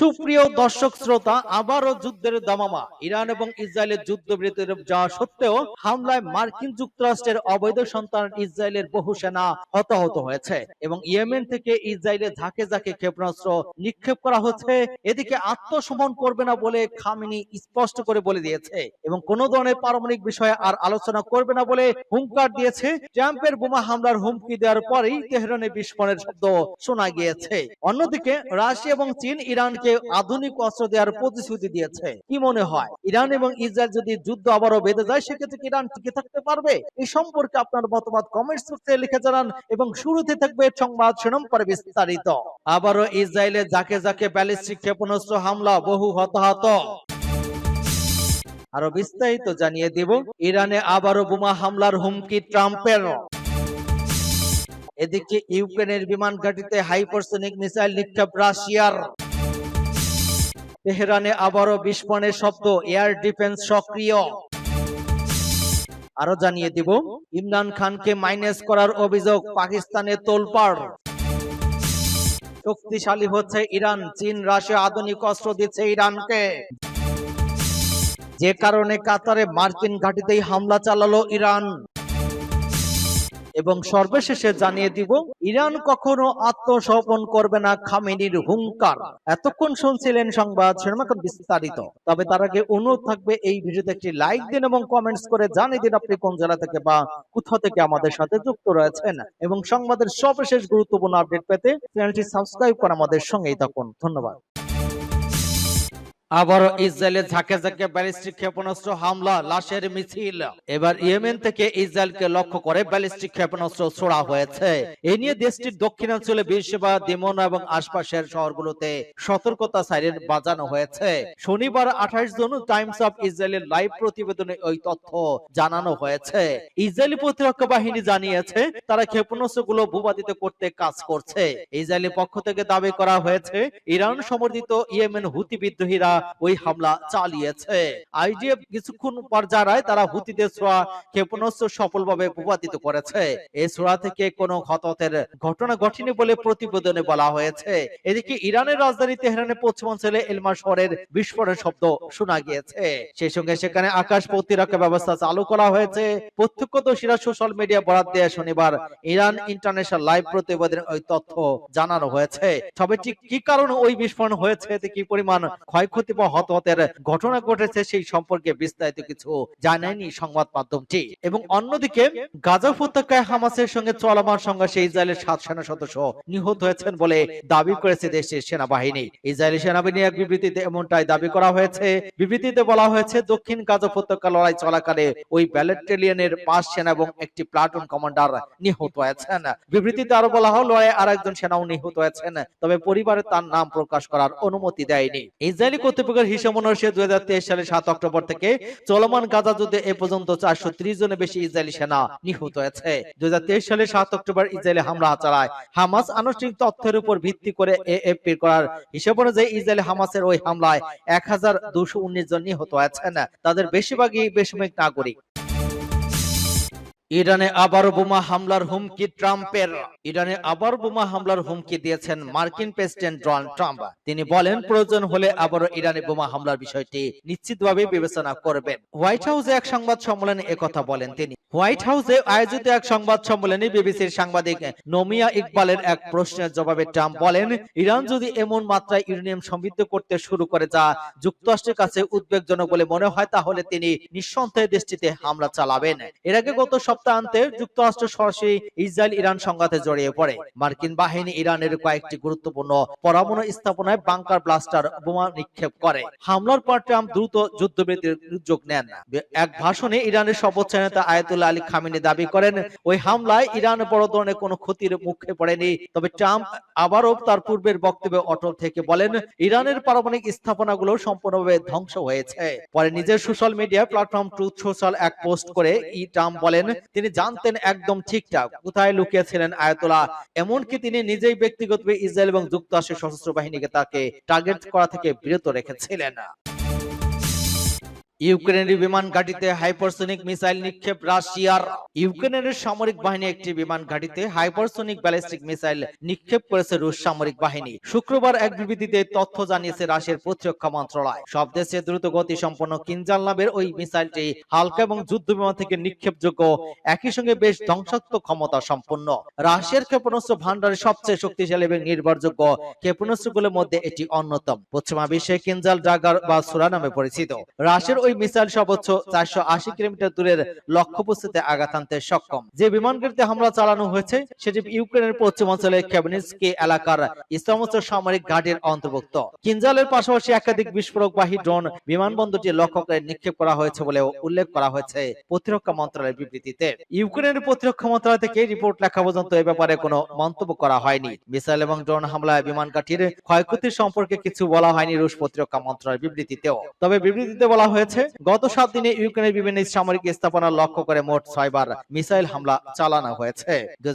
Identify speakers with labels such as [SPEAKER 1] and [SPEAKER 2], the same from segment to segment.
[SPEAKER 1] সুপ্রিয় দর্শক শ্রোতা, আবারও যুদ্ধের দামামা। ইরান এবং ইসরায়েলের যুদ্ধবিরতির যাওয়া সত্ত্বেও হামলায় মার্কিন যুক্তরাষ্ট্রের অবৈধ সন্তান ইসরায়েলের বহু সেনা হতাহত হয়েছে এবং ইয়েমেন থেকে ইসরায়েলে ঝাঁকে ঝাঁকে ক্ষেপণাস্ত্র নিক্ষেপ করা হচ্ছে। এদিকে আত্মসমন করবে না বলে খামিনি স্পষ্ট করে বলে দিয়েছে এবং কোনো ধরনের পারমাণবিক বিষয়ে আর আলোচনা করবে না বলে হুঙ্কার দিয়েছে। ট্রাম্পের বোমা হামলার হুমকি দেওয়ার পরেই তেহরানে বিস্ফোরণের শব্দ শোনা গিয়েছে। অন্যদিকে রাশিয়া এবং চীন ইরানকে আধুনিক অস্ত্র দেওয়ার প্রতিশ্রুতি দিয়েছে। কি মনে হয়? ইরান এবং ইসরায়েল যদি যুদ্ধ আবারও বেঁধে যায়, সেক্ষেত্রে কি ইরান টিকে থাকতে পারবে? এই সম্পর্কে আপনার মতামত কমেন্টস বক্সে লিখে জানান এবং শুরুতে থাকবে সংবাদ শিরোনাম পরে বিস্তারিত। আবারও ইসরায়েলে যাকে যাকে ব্যালিস্টিক ক্ষেপণাস্ত্র হামলা, বহু হতাহত। আরও বিস্তারিত জানিয়ে দেব, ইরানে আবারও বোমা হামলার হুমকি ট্রাম্পের। এদিকে ইউক্রেনের বিমান ঘাটিতে হাইপারসোনিক মিসাইল নিক্ষেপ রাশিয়ার। তেহরানে আবারও বিস্ফোরণের শব্দ, এয়ার ডিফেন্স সক্রিয়। আরও জানিয়ে দিব, ইমরান খানকে মাইনাস করার অভিযোগ পাকিস্তানে তোলপাড়। শক্তিশালী হচ্ছে ইরান, চীন, রাশিয়া আধুনিক অস্ত্র দিচ্ছে ইরানকে। যে কারণে কাতারে মার্কিন ঘাঁটিতেই হামলা চালালো ইরান। এবং সর্বশেষে জানিয়ে দিব, ইরান কখনো আত্মসমর্পণ করবে না খামেনির হুঙ্কার এতক্ষণ শুনছিলেন সংবাদ শিরোনাম বিস্তারিত। তবে তার আগে অনুরোধ থাকবে, এই ভিডিওতে একটি লাইক দিন এবং কমেন্টস করে জানিয়ে দিন আপনি কোন জেলা থেকে বা কোথা থেকে আমাদের সাথে যুক্ত রয়েছেন। এবং সংবাদের সর্বশেষ গুরুত্বপূর্ণ আপডেট পেতে চ্যানেলটি সাবস্ক্রাইব করে আমাদের সঙ্গেই থাকুন। ধন্যবাদ। আবারও ইসরায়েলের ঝাঁকে ঝাঁকে ব্যালিস্টিক ক্ষেপণাস্ত্র হামলা, লাশের মিছিল। এবার ইয়েমেন থেকে ইসরায়েলকে লক্ষ্য করে ব্যালিস্টিক ক্ষেপণাস্ত্র ছোড়া হয়েছে। এ নিয়ে দেশটির দক্ষিণাঞ্চলে বীরসেবা দিমনা এবং আশপাশের শহরগুলোতে সতর্কতা সাইরেন বাজানো হয়েছে। শনিবার আঠাশ জন টাইমস অফ ইসরায়েলের লাইভ প্রতিবেদনে ওই তথ্য জানানো হয়েছে। ইসরায়েলি প্রতিরক্ষা বাহিনী জানিয়েছে, তারা ক্ষেপণাস্ত্রগুলো ভূপাতিত করতে কাজ করছে। ইসরায়েলি পক্ষ থেকে দাবি করা হয়েছে, ইরান সমর্থিত ইয়েমেন হুতি বিদ্রোহীরা ওই হামলা চালিয়েছে। আইডিএফ কিছুক্ষণ তারা হুতিদের ক্ষেপণাস্ত্র সফলভাবে করেছে। এই থেকে কোনো হতাহতের ঘটনা ঘটেনি বলে প্রতিবেদনে বলা হয়েছে। এদিকে ইরানের রাজধানী তেহরানের পশ্চিমাঞ্চলে এলমা শহরের শব্দ শোনা গিয়েছে। সেই সঙ্গে সেখানে আকাশ প্রতিরক্ষা ব্যবস্থা চালু করা হয়েছে। প্রত্যক্ষদর্শীরা সোশ্যাল মিডিয়া বরাদ শনিবার ইরান ইন্টারন্যাশনাল লাইভ প্রতিবেদনে ওই তথ্য জানানো হয়েছে। তবে ঠিক কি কারণে ওই বিস্ফোরণ হয়েছে কি পরিমাণ ক্ষয়ক্ষতি হতাহতের ঘটনা ঘটেছে সেই সম্পর্কে বিস্তারিত কিছু জানায়নি সংবাদ মাধ্যমটি। এবং অন্যদিকে গাজা উপত্যকায় হামাসের সঙ্গে চলমান সংঘর্ষে ইসরায়েলের সাত সেনা সদস্য নিহত হয়েছেন বলে দাবি করেছে সেনাবাহিনী। ইসরায়েলি সেনাবাহিনী এক বিবৃতিতে এমনটাই দাবি করা হয়েছে। বিবৃতিতে বলা হয়েছে, দক্ষিণ গাজা উপত্যকা লড়াই চলাকালে ওই ব্যালেটেলিয়নের পাঁচ সেনা এবং একটি প্লাটুন কমান্ডার নিহত হয়েছেন। বিবৃতিতে আরও বলা হয় লড়াই আর একজন সেনাও নিহত হয়েছেন, তবে পরিবারে তার নাম প্রকাশ করার অনুমতি দেয়নি। ইসরায়েলি কর্তৃপক্ষের হিসাব অনুসারে দুই হাজার তেইশ সালের সাত অক্টোবর থেকে চলমান গাজা যুদ্ধে এ পর্যন্ত চারশো ত্রিশ জনের বেশি ইসরায়েলি সেনা নিহত হয়েছে। দুই হাজার তেইশ সালের সাত অক্টোবর ইসরায়েলি হামলা চালায়। হামাস আনুষ্ঠানিক তথ্যের উপর ভিত্তি করে এএফপির করার হিসাব অনুযায়ী ইসরায়েলি হামাসের ওই হামলায় এক হাজার দুশো উনিশ জন নিহত হয়েছেন। তাদের বেশিরভাগই বেসামরিক নাগরিক। ইরানে আবারও বোমা হামলার হুমকি ট্রাম্পের। ইরানে আবার বোমা হামলার হুমকি দিয়েছেন মার্কিন প্রেসিডেন্ট ডোনাল্ড ট্রাম্প। তিনি বলেন, প্রয়োজন হলে আবারও ইরানে বোমা হামলার বিষয়টি নিশ্চিতভাবে বিবেচনা করবেন। হোয়াইট হাউসে এক সংবাদ সম্মেলনে একথা বলেন তিনি। হোয়াইট হাউসে আয়োজিত এক সংবাদ সম্মেলনে বিবিসির সাংবাদিক নমিয়া ইকবালের এক প্রশ্নের জবাবে ট্রাম্প বলেন, ইরান যদি এমন মাত্রায় ইউরেনিয়াম সমৃদ্ধ করতে শুরু করে যা যুক্তরাষ্ট্রের কাছে উদ্বেগজনক বলে মনে হয়, তাহলে তিনি নিঃসন্দেহে দেশটিতে হামলা চালাবেন। এর আগে গত সপ্তাহান্তে যুক্তরাষ্ট্র সরাসরি ইসরায়েল ইরান সংঘাতে জড়িয়ে পড়ে। মার্কিন বাহিনী ইরানের কয়েকটি গুরুত্বপূর্ণ পরমাণু স্থাপনায় বাংকার ব্লাস্টার বোমা নিক্ষেপ করে। হামলার পর ট্রাম্প দ্রুত যুদ্ধবিরতির উদ্যোগ নেন। এক ভাষণে ইরানের সর্বোচ্চ নেতা আয়াতুল্লাহ আলী খামিনি দাবি করেন, ওই হামলায় ইরান বড় ধরনের কোনো ক্ষতির মুখে পড়েনি। তবে ট্রাম্প আবারও তার পূর্বের বক্তব্যে অটল থেকে বলেন, ইরানের পারমাণবিক স্থাপনাগুলো সম্পূর্ণভাবে ধ্বংস হয়েছে। পরে নিজের social media platform Truth Social এক পোস্ট করে ই ট্রাম্প বলেন তিনি জানতেন একদম ঠিকঠাক কোথায় লুকিয়েছিলেন আয়াতোলা এমনকি তিনি নিজেই ব্যক্তিগতভাবে ইসরায়েল এবং যুক্তরাষ্ট্রের সশস্ত্র বাহিনীকে তাকে টার্গেট করা থেকে বিরত রেখেছিলেন। ইউক্রেনের বিমান ঘাঁটিতে হাইপারসোনিক মিসাইল নিক্ষেপ রাশিয়ার। ইউক্রেনের সামরিক বাহিনী একটি বিমান ঘাঁটিতে হাইপারসোনিক ব্যালিস্টিক মিসাইল নিক্ষেপ করেছে রুশ সামরিক বাহিনী। শুক্রবার এক বিবৃতিতে তথ্য জানিয়েছে রাশিয়ার প্রতিরক্ষা মন্ত্রণালয়। সব দেশে দ্রুত গতি সম্পন্ন কিনজাল নামের ওই মিসাইলটি হালকা এবং যুদ্ধ বিমান থেকে নিক্ষেপযোগ্য, একই সঙ্গে বেশ ধ্বংসাত্মক ক্ষমতা সম্পন্ন। রাশিয়ার ক্ষেপণাস্ত্র ভান্ডারের সবচেয়ে শক্তিশালী এবং নির্ভরযোগ্য ক্ষেপণাস্ত্রগুলোর মধ্যে এটি অন্যতম। পশ্চিমা বিশ্বে কিনজাল ড্রাগার বা সুরা নামে পরিচিত। রাশিয়ার মিসাইল সর্বোচ্চ চারশো আশি কিলোমিটার দূরের লক্ষ্যবস্তুতে আঘাত আনতে সক্ষম। যে বিমানগুলিতে হামলা চালানো হয়েছে, সেটি ইউক্রেনের পশ্চিমাঞ্চলের খেবনিস্কি এলাকার ইসলামস্ত সামরিক ঘাটির অন্তর্ভুক্ত। কিনজালের পাশাপাশি একাধিক বিস্ফোরকবাহী ড্রোন বিমানবন্দরটি লক্ষ্য করে নিক্ষেপ করা হয়েছে বলেও উল্লেখ করা হয়েছে প্রতিরক্ষা মন্ত্রণালয়ের বিবৃতিতে। ইউক্রেনের প্রতিরক্ষা মন্ত্রণালয় থেকে রিপোর্ট লেখা পর্যন্ত এ ব্যাপারে কোনো মন্তব্য করা হয়নি। মিসাইল এবং ড্রোন হামলায় বিমান ঘাটির ক্ষয়ক্ষতির সম্পর্কে কিছু বলা হয়নি রুশ প্রতিরক্ষা মন্ত্রণালয়ের বিবৃতিতেও। তবে বিবৃতিতে বলা হয়েছে গত সাত দিনে ইউক্রেনের বিভিন্ন সামরিক স্থাপনা লক্ষ্য করে মোট ছয়বার মিসাইল হামলা চালানো হয়েছে। দুই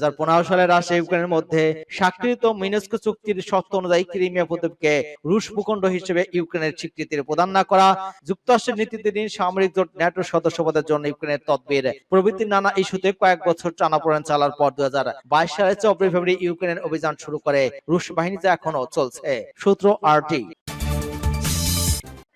[SPEAKER 1] সালে রাশিয়া ইউক্রেনের মধ্যে স্বাক্ষরিত মিনেস্কো চুক্তির শর্ত অনুযায়ী ক্রিমিয়া প্রদ্বীপকে রুশ ভূখণ্ড হিসেবে ইউক্রেনের স্বীকৃতির প্রদান না করা, যুক্তরাষ্ট্রের নীতিতে সামরিক জোট ন্যাটো সদস্যপদের জন্য ইউক্রেনের তদবির প্রভৃতি নানা ইস্যুতে কয়েক বছর টানাপোড়েন চালার পর দুই হাজার বাইশ সালের চব্বিশ ফেব্রুয়ারি ইউক্রেনের অভিযান শুরু করে রুশ বাহিনী যা এখনও চলছে। সূত্র আরটি।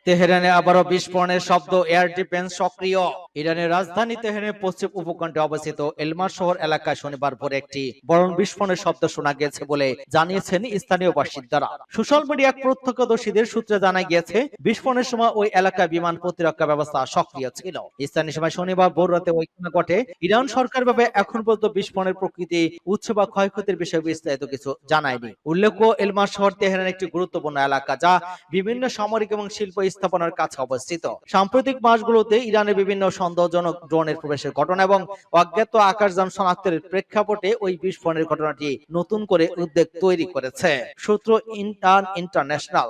[SPEAKER 1] তেহরানে আবারও বিস্ফোরণের শব্দ, এয়ার ডিফেন্স সক্রিয়। ইরানের রাজধানী তেহরানের পশ্চিম উপকণ্ঠে অবস্থিত এলমার শহর এলাকায় শনিবার ভোরে একটি বড় বিস্ফোরণের শব্দ শোনা গেছে বলে জানিয়েছেন স্থানীয় বাসিন্দারা। সোশ্যাল মিডিয়া প্রত্যক্ষদর্শীদের সূত্রে জানা গিয়েছে, বিস্ফোরণের সময় ওই এলাকায় বিমান প্রতিরক্ষা ব্যবস্থা সক্রিয় ছিল। স্থানীয় সময় শনিবার ভোর রাতে ওই ঘটনা ঘটে। ইরান সরকার ভাবে এখন পর্যন্ত বিস্ফোরণের প্রকৃতি উচ্চ বা ক্ষয়ক্ষতির বিষয়ে বিস্তারিত কিছু জানায়নি। উল্লেখ্য এলমার শহর তেহরানের একটি গুরুত্বপূর্ণ এলাকা যা বিভিন্ন সামরিক এবং শিল্প স্থাপনার কাছে অবস্থিত। সাম্প্রতিক মাসগুলোতে ইরানের বিভিন্ন সন্দেহজনক ড্রোনের প্রবেশের ঘটনা এবং অজ্ঞাত আকাশযান শনাক্তের প্রেক্ষাপটে ওই বিস্ফোরণের ঘটনাটি নতুন করে উদ্বেগ তৈরি করেছে। সূত্র ইন্টার ইন্টারন্যাশনাল।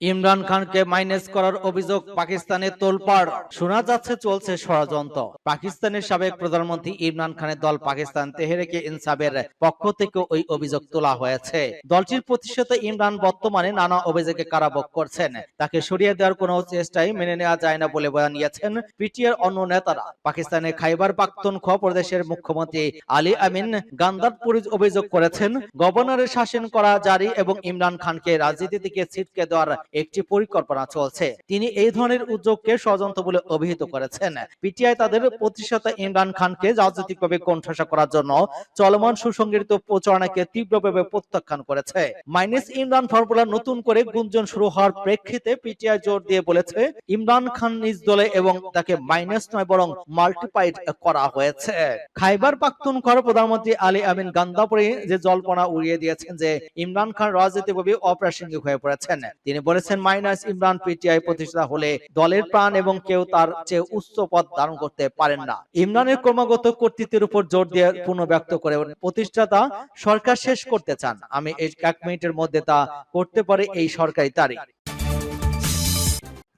[SPEAKER 1] ইমরান খানকে মাইনাস করার অভিযোগ পাকিস্তানে তোলপাড়। শোনা যাচ্ছে, চলছে ষড়যন্ত্র। পাকিস্তানের সাবেক প্রধানমন্ত্রী ইমরান খানের দল পাকিস্তান তেহরেকে ইনসাফের পক্ষ থেকে ওই অভিযোগ তোলা হয়েছে। দলটির প্রতিষ্ঠাতা ইমরান বর্তমানে নানা অভিযোগে কারাভোগ করছেন। তাকে সরিয়ে দেওয়ার কোনো চেষ্টাই মেনে নেওয়া যায় না বলে জানিয়েছেন পিটিআর অন্য নেতারা। পাকিস্তানের খাইবার পাখতুনখোয়া প্রদেশের মুখ্যমন্ত্রী আলী আমিন গান্দারপুর অভিযোগ করেছেন, গভর্নরের শাসন করা জারি এবং ইমরান খানকে রাজনীতি থেকে ছিটকে দেওয়ার একটি পরিকল্পনা চলছে। তিনি এই ধরনের উদ্যোগকে ষড়যন্ত্র বলে অভিহিত করেছেন। পিটিআই তাদের প্রতিষ্ঠাতা ইমরান খানকে রাজনৈতিকভাবে কোণঠাসা করার জন্য চলমান সুসংগঠিত প্রচারণাকে তীব্রভাবে প্রত্যাখ্যান করেছে। মাইনাস ইমরান ফর্মুলা নতুন করে গুঞ্জন শুরু হওয়ার প্রেক্ষিতে পিটিআই জোর দিয়ে বলেছে, ইমরান খান নিজ দলে এবং তাকে মাইনাস নয় বরং মাল্টিপাইড করা হয়েছে। খাইবার পাখতুনখোয়ার প্রধানমন্ত্রী আলী আমিন গান্দাপুরে যে জল্পনা উড়িয়ে দিয়েছেন যে, ইমরান খান রাজনৈতিকভাবে অপ্রাসঙ্গিক হয়ে পড়েছেন। তিনি বলেছেন, মাইনাস ইমরান পিটিআই প্রতিষ্ঠা হলে দলের প্রাণ এবং কেউ তার চেয়ে উচ্চ পদ ধারণ করতে পারেন না। ইমরানের ক্রমাগত কর্তৃত্বের উপর জোর দিয়ে পুনর্ব্যক্ত করে প্রতিষ্ঠাতা সরকার শেষ করতে চান। আমি এক মিনিটের মধ্যে তা করতে পারে এই সরকারি তারিখ।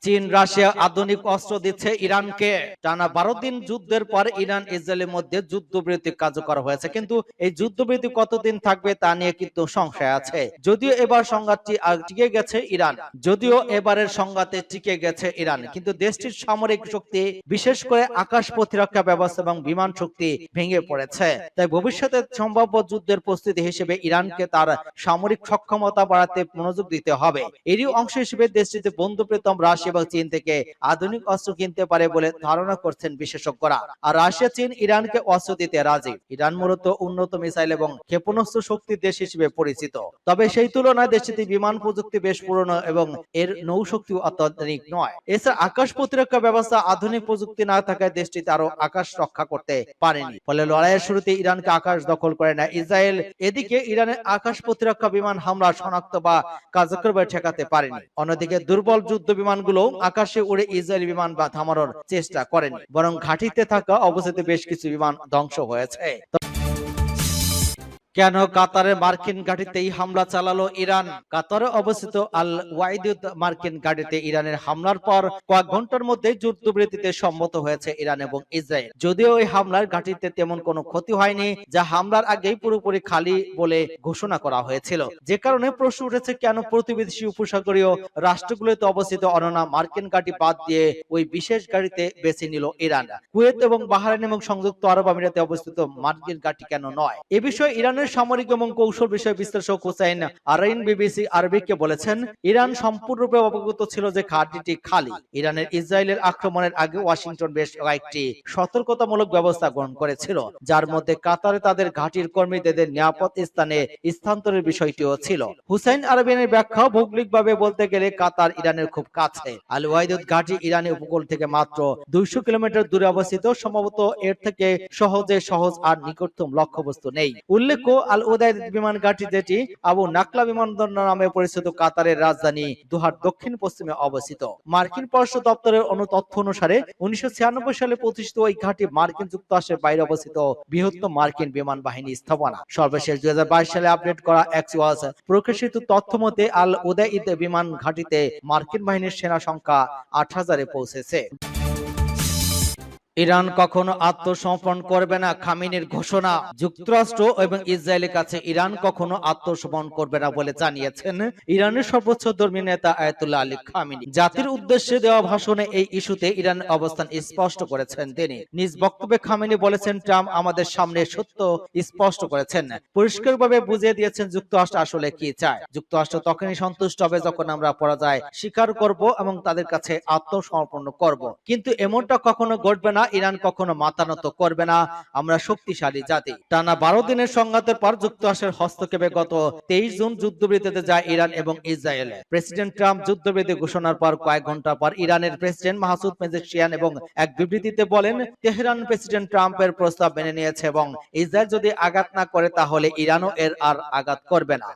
[SPEAKER 1] চীন, রাশিয়া আধুনিক অস্ত্র দিচ্ছে ইরানকে। টানা বারো দিন যুদ্ধের পর ইরান, ইসরায়েলের মধ্যে যুদ্ধবিরতি কার্যকর হয়েছে। কিন্তু এই যুদ্ধবিরতি কতদিন থাকবে তা নিয়ে কিন্তু সংশয় আছে। যদিও এবার সংঘাতটি টিকে গেছে ইরান, যদিও এবারের সংঘাতে টিকে গেছে ইরান। কিন্তু দেশটির সামরিক শক্তি, বিশেষ করে আকাশ প্রতিরক্ষা ব্যবস্থা এবং বিমান শক্তি ভেঙে পড়েছে। তাই ভবিষ্যতে সম্ভাব্য যুদ্ধের প্রস্তুতি হিসেবে ইরানকে তার সামরিক সক্ষমতা বাড়াতে মনোযোগ দিতে হবে। এরই অংশ হিসেবে দেশটিতে বন্ধুপ্রীতম রাশিয়া এবং চীন থেকে আধুনিক অস্ত্র কিনতে পারে বলে ধারণা করছেন বিশেষজ্ঞরা। আর রাশিয়া, চীন, ইরানকে অস্ত্র দিতে রাজি। ইরান মূলত উন্নত মিসাইল এবং ক্ষেপণাস্ত্র শক্তি দেশ হিসেবে পরিচিত। তবে সেই তুলনায় দেশটিতে বিমান প্রযুক্তি বেশ পুরনো এবং এর নৌশক্তি অত্যাধুনিক নয়। এছাড়া আকাশ প্রতিরক্ষা ব্যবস্থা আধুনিক প্রযুক্তি না থাকায় দেশটিতে আরও আকাশ রক্ষা করতে পারেনি। ফলে লড়াইয়ের শুরুতে ইরানকে আকাশ দখল করে না ইসরায়েল। এদিকে ইরানের আকাশ প্রতিরক্ষা বিমান হামলা শনাক্ত বা কার্যকরভাবে ঠেকাতে পারেনি। অন্যদিকে দুর্বল যুদ্ধ বিমানগুলো আকাশে উড়ে ইসরায়েলি বিমান বা থামানোর চেষ্টা করেনি। বরং ঘাটিতে থাকা অবস্থিত বেশ কিছু বিমান ধ্বংস হয়েছে। কেন কাতারে মার্কিন ঘাঁটিতেই হামলা চালালো ইরান? কাতারে অবস্থিত আল ওয়াইদুদ মার্কিন ঘাঁটিতে ইরানের হামলার পর কয়েক ঘণ্টার মধ্যে যুদ্ধবিরতিতে সম্মত হয়েছে ইরান এবং ইসরায়েল। যদিও এই হামলার ঘাঁটিতে তেমন কোনো ক্ষতি হয়নি, যা হামলার আগেই পুরোপুরি খালি বলে ঘোষণা করা হয়েছিল। যে কারণে প্রশ্ন উঠেছে, কেন প্রতিবেশী উপসাগরীয় রাষ্ট্রগুলোতে অবস্থিত অননা মার্কিন ঘাঁটি বাদ দিয়ে ওই বিশেষ গাড়িতে বেছে নিল ইরান? কুয়েত এবং বাহরাইন এবং সংযুক্ত আরব আমিরাতে অবস্থিত মার্কিন ঘাঁটি কেন নয়? এ বিষয়ে ইরানের সামরিক এবং কৌশল বিষয়ে বিশ্লেষক হুসাইন আরাইন বিবিসি আরবিকে বলেছেন, ইরান সম্পূর্ণরূপে অবগত ছিল যে ঘাঁটিটি খালি। ইরানের ইসরায়েলের আক্রমণের আগে ওয়াশিংটন বেশ কয়েকটি সতর্কতামূলক ব্যবস্থা গ্রহণ করেছিল, যার মধ্যে কাতারে তাদের ঘাঁটির কর্মীদের নিরাপদ স্থানে স্থানান্তরের বিষয়টিও ছিল। হুসাইন আরবিয়ানের ব্যাখ্যা ভৌগোলিকভাবে বলতে গেলে কাতার ইরানের খুব কাছে। আল ওয়াইদুদ ঘাঁটি ইরানের উপকূল থেকে মাত্র দুইশো কিলোমিটার দূরে অবস্থিত, সম্ভবত এর থেকে সহজে সহজ আর নিকটতম লক্ষ্যবস্তু নেই। উল্লেখ্য আল উদাইদ বিমান ঘাঁটি যেটি আবু নাকলা বিমানবন্দর নামে পরিচিত কাতারের রাজধানী দুহার দক্ষিণ পশ্চিমে অবস্থিত। মার্কিন পররাষ্ট্র দপ্তরের অনু তথ্য অনুসারে উনিশশো সালে প্রতিষ্ঠিত ওই ঘাঁটি মার্কিন যুক্তরাষ্ট্রের বাইরে অবস্থিত বৃহত্তম মার্কিন বিমান বাহিনী স্থাপনা। সর্বশেষ দুই হাজার বাইশ সালে আপডেট করা এক্সওয়াস প্রকাশিত তথ্য মতে আল উদাইদ বিমান ঘাঁটিতে মার্কিন বাহিনীর সেনা সংখ্যা আট হাজারে পৌঁছেছে। ইরান কখনো আত্মসমর্পণ করবে না, খামিনের ঘোষণা। যুক্তরাষ্ট্র এবং ইসরায়েলের কাছে ইরান কখনো আত্মসমর্পণ করবে না বলে জানিয়েছেন ইরানের সর্বোচ্চ ধর্মীয় নেতা আয়াতুল্লাহ আলী খামিনি। জাতির উদ্দেশ্যে দেওয়া ভাষণে এই ইস্যুতে ইরান অবস্থান স্পষ্ট করেছেন তিনি। নিজ বক্তব্যে খামিনি বলেছেন, ট্রাম্প আমাদের সামনে সত্য স্পষ্ট করেছেন। পরিষ্কারভাবে বুঝিয়ে দিয়েছেন যুক্তরাষ্ট্র আসলে কি চায়। যুক্তরাষ্ট্র তখনই সন্তুষ্ট হবে যখন আমরা পরাজয় স্বীকার করব এবং তাদের কাছে আত্মসমর্পণ করব। কিন্তু এমনটা কখনো ঘটবে না ইরান কখনো মাথা নত করবে না। আমরা শক্তিশালী জাতি। টানা বারো দিনের সংঘাতের পর যুক্তরাষ্ট্রের হস্তক্ষেপে গত তেইশ জুন যুদ্ধবিরতিতে যায় ইরান এবং ইসরায়েল। প্রেসিডেন্ট ট্রাম্প যুদ্ধবিরতি ঘোষণার পর কয়েক ঘণ্টা পর ইরানের প্রেসিডেন্ট মাহসুদ মেজেশিয়ান এবং এক বিবৃতিতে বলেন, তেহরান প্রেসিডেন্ট ট্রাম্পের প্রস্তাব মেনে নিয়েছে এবং ইসরায়েল যদি আঘাত না করে তাহলে ইরানও এর আর আঘাত করবে না।